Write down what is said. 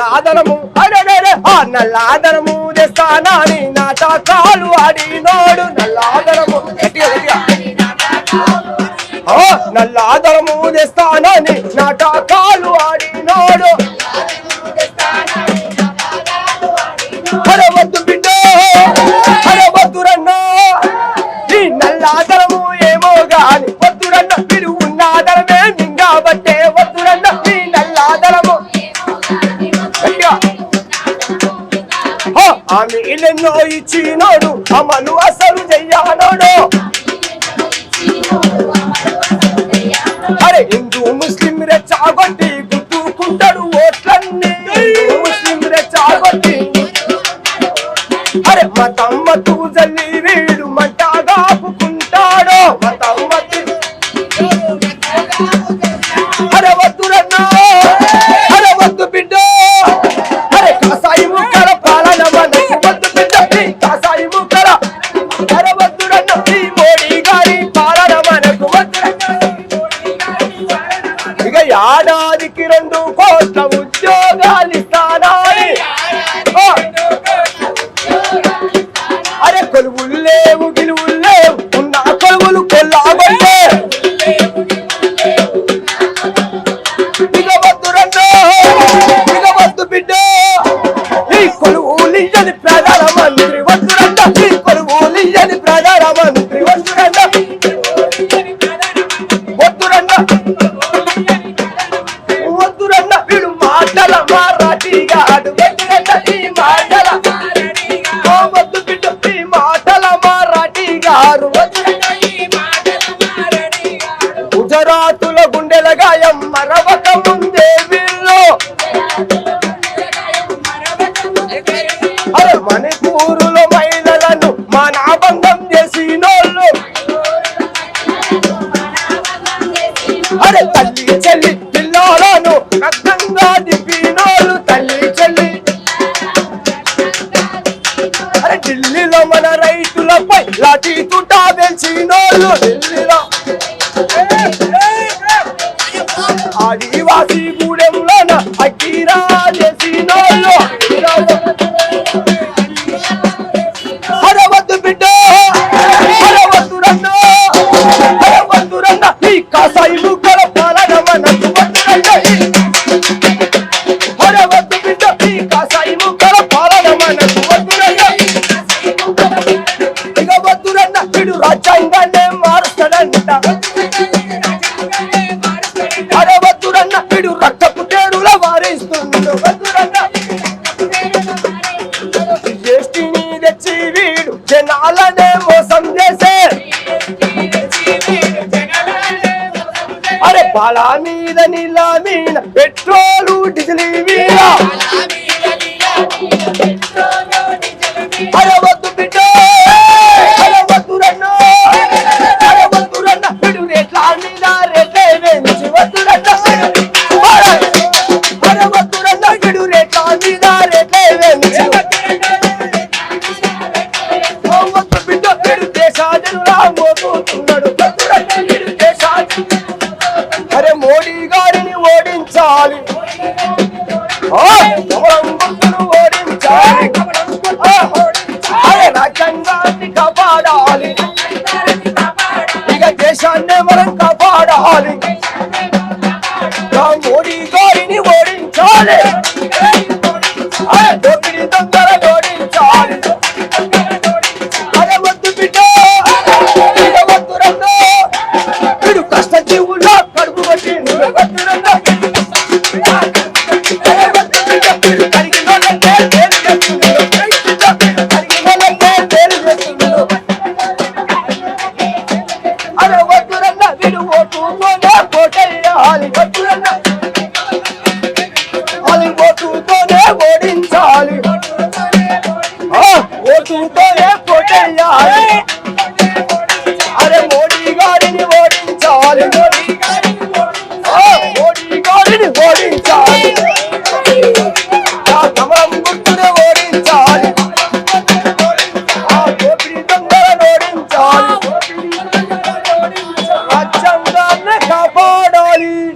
నల్లాదనము అరెరెరె, ఆ నల్లాదనము తెస్తానని నాటకాలు ఆడినోడు నల్లాదనము గట్టిగా గట్టిగా. నల్లాదనము తెస్తానని నాటకాలు ఆడినోడు ఆమె ఇల్లెన్నో ఇచ్చినోడు అమలు అసలు చెయ్యానోడు. అరే హిందూ ముస్లిం రెచ్చాగొట్టి గుర్తుకుంటాడు ఓట్లన్నీ. ముస్లిం రెచ్చాగొట్టి. అరే మా తమ్మతు ఏడాదికి రెండు కోట్ల ఉద్యోగాలు ఇస్తానాయి అరే కొలువులు లేవు గిలువులు లేవు. ఉన్న కొలువులు కొల్లాగొట్టే. ఇక వద్దు రండు బిడ్డ. ఈ కొలువులు ప్రధానమంత్రి గుండెల మరవక ముందే వీళ్ళు మణిపూరులో మహిళలను మానాబంధం చేసినోళ్ళు. అరే తల్లి చెల్లి పిల్లలను రక్తంగా దిప్పినోళ్ళు తల్లి చెల్లి. అరే ఢిల్లీలో మన రైతులపై లాఠీ తుటా పెంచినోళ్ళు ఢిల్లీలో వీడు జనాలనే మోసం చేసే. అరే పాల మీద నీలా మీద పెట్రోలు డీజిల్ వీడా అరే వద్దు బిడ్డ అరే వద్దురన్న అరే వీడు రేట్ల మీద రాజ్యాంగాన్ని కాపాడాలి. ఇక దేశాన్ని మనం కాపాడాలి. ఓడించాలి వద్దురన్న అది ఓటుతోనే ఓడించాలి. ఆ, ఓటుతోనే పోటేయాలి